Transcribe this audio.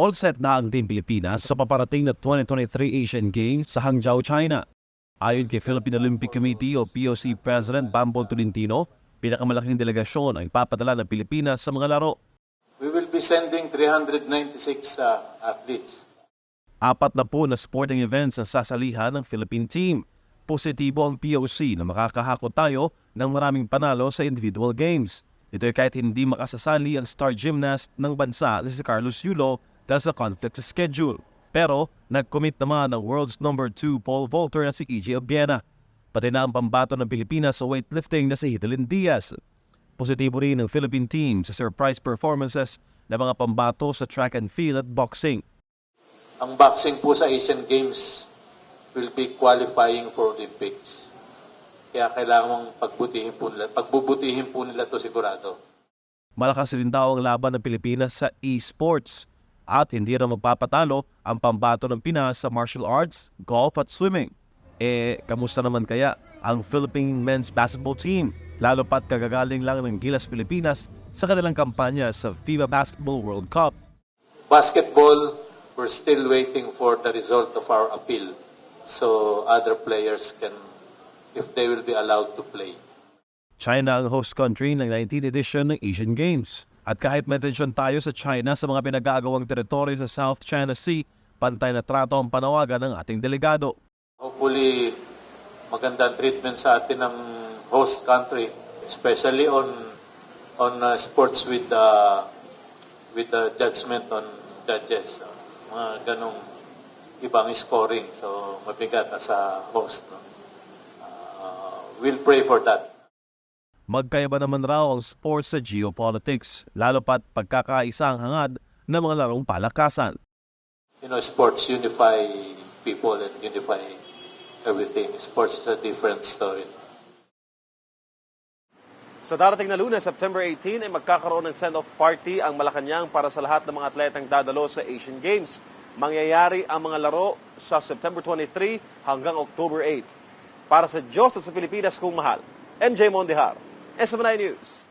All set na ang Team Pilipinas sa paparating na 2023 Asian Games sa Hangzhou, China. Ayon kay Philippine Olympic Committee o POC President Bambol Tolentino, pinakamalaking delegasyon ang ipapadala ng Pilipinas sa mga laro. We will be sending 396 uh, athletes. Apat na po na sporting events ang sasalihan ng Philippine team. Positibo ang POC na makakahakot tayo ng maraming panalo sa individual games. Ito ay kahit hindi makasasali ang star gymnast ng bansa na si Carlos Yulo dahil sa conflict sa schedule. Pero nag-commit naman ang world's number 2 pole vaulter na si EJ Obiena. Pati na ang pambato ng Pilipinas sa weightlifting na si Hidalyn Diaz. Positibo rin ang Philippine team sa surprise performances ng mga pambato sa track and field at boxing. Ang boxing po sa Asian Games will be qualifying for Olympics. Kaya kailangan pagbutihin po nila, pagbubutihin po nila to sigurado. Malakas rin daw ang laban ng Pilipinas sa esports at hindi rin magpapatalo ang pambato ng Pinas sa martial arts, golf at swimming. Eh, kamusta naman kaya ang Philippine men's basketball team? Lalo pat kagagaling lang ng Gilas Pilipinas sa kanilang kampanya sa FIBA Basketball World Cup. Basketball, we're still waiting for the result of our appeal. So other players can, if they will be allowed to play. China ang host country ng 19th edition ng Asian Games. At kahit may tensyon tayo sa China sa mga pinag-aagawang teritoryo sa South China Sea, pantay na trato ang panawagan ng ating delegado. Hopefully, magandang treatment sa atin ng host country, especially on on uh, sports with the with the judgment on judges. So, mga ganong ibang scoring. So, mabigat na sa host. No? Uh, we'll pray for that. Magkaiba naman raw ang sports sa geopolitics, lalo pat pagkakaisa ang hangad ng mga larong palakasan. You know, sports unify people and unify everything. Sports is a different story. Sa darating na lunes, September 18, ay magkakaroon ng send-off party ang Malacanang para sa lahat ng mga atletang dadalo sa Asian Games. Mangyayari ang mga laro sa September 23 hanggang October 8. Para sa Diyos at sa Pilipinas kung mahal, MJ Mondihar, SMNA News.